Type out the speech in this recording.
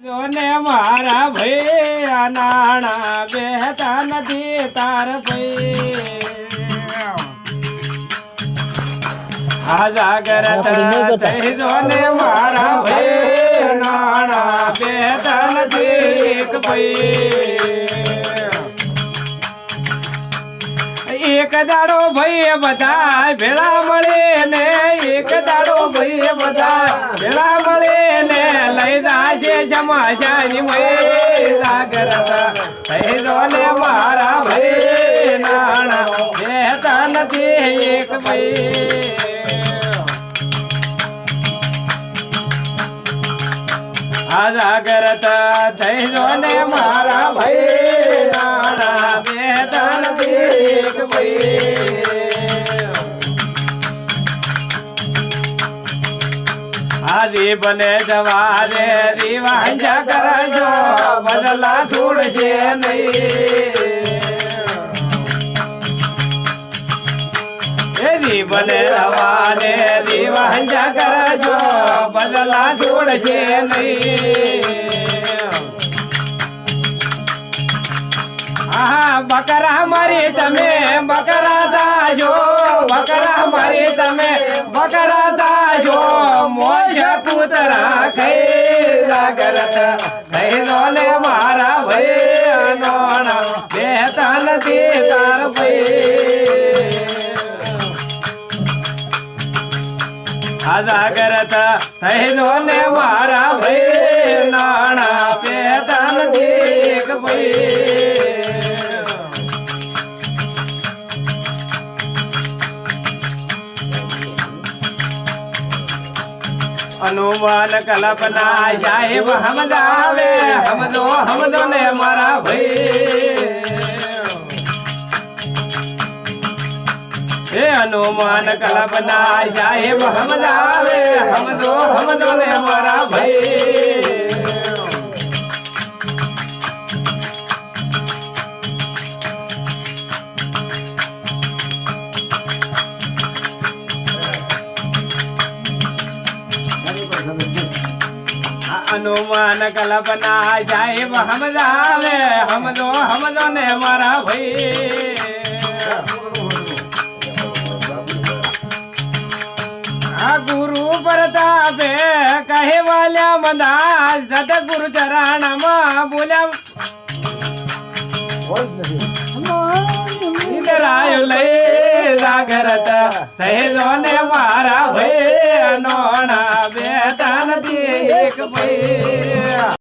જોને મારા ભાઈ નાણા બેહતા નથી તાર ભાઈ આ જાગરત થઈ જોને મારા ભાઈ નાણા બેહતા નથી એક ભાઈ એક દાડો ભાઈ બધા ભેળા મળે ને એક દાડો ભાઈ બધા ભેળા મળે જાશે જમાશાની મય જાગરતા થઈ જો ને મારા ભાઈ નાણા બેતા નથી એક ભાઈ આ જાગરત થઈ જો ને મારા ભાઈ નાણા બેતા નથી એક ભાઈ આજી બને જવારે, રીવાંજા કરજો, બદલા છોડશે નહીં. બને રવાને રીવાંજા કરજો, બદલા છોડશે નહીં. આહા, બકરા મારી તમે, બકરા દાજો બકરા મારી તમે થઈ દોલે મારા ભાઈ અનોણા બેતા નથી તાર ભાઈ જાગરત થઈ દોલે મારા ભાઈ નાણા બેતા નથી ભાઈ હનુમાન કલ્પના સાહેબ હમદાવે હમદો હમદો ને મારા ભાઈ. હે હનુમાન કલ્પના સાહેબ હમદાવે હમદો હમદો ને મારા ભાઈ. હનુમાન કલ્પના જાય હમદાવે હમદો હમદો ને મારા ભાઈ. ગુરુ પ્રતાપે કહે વાલ્યા મદા સતગુરુ ચરણમાં બોલ્યા લઈ જાગરત થઈ જોને મારા ભાઈ, નોણા एक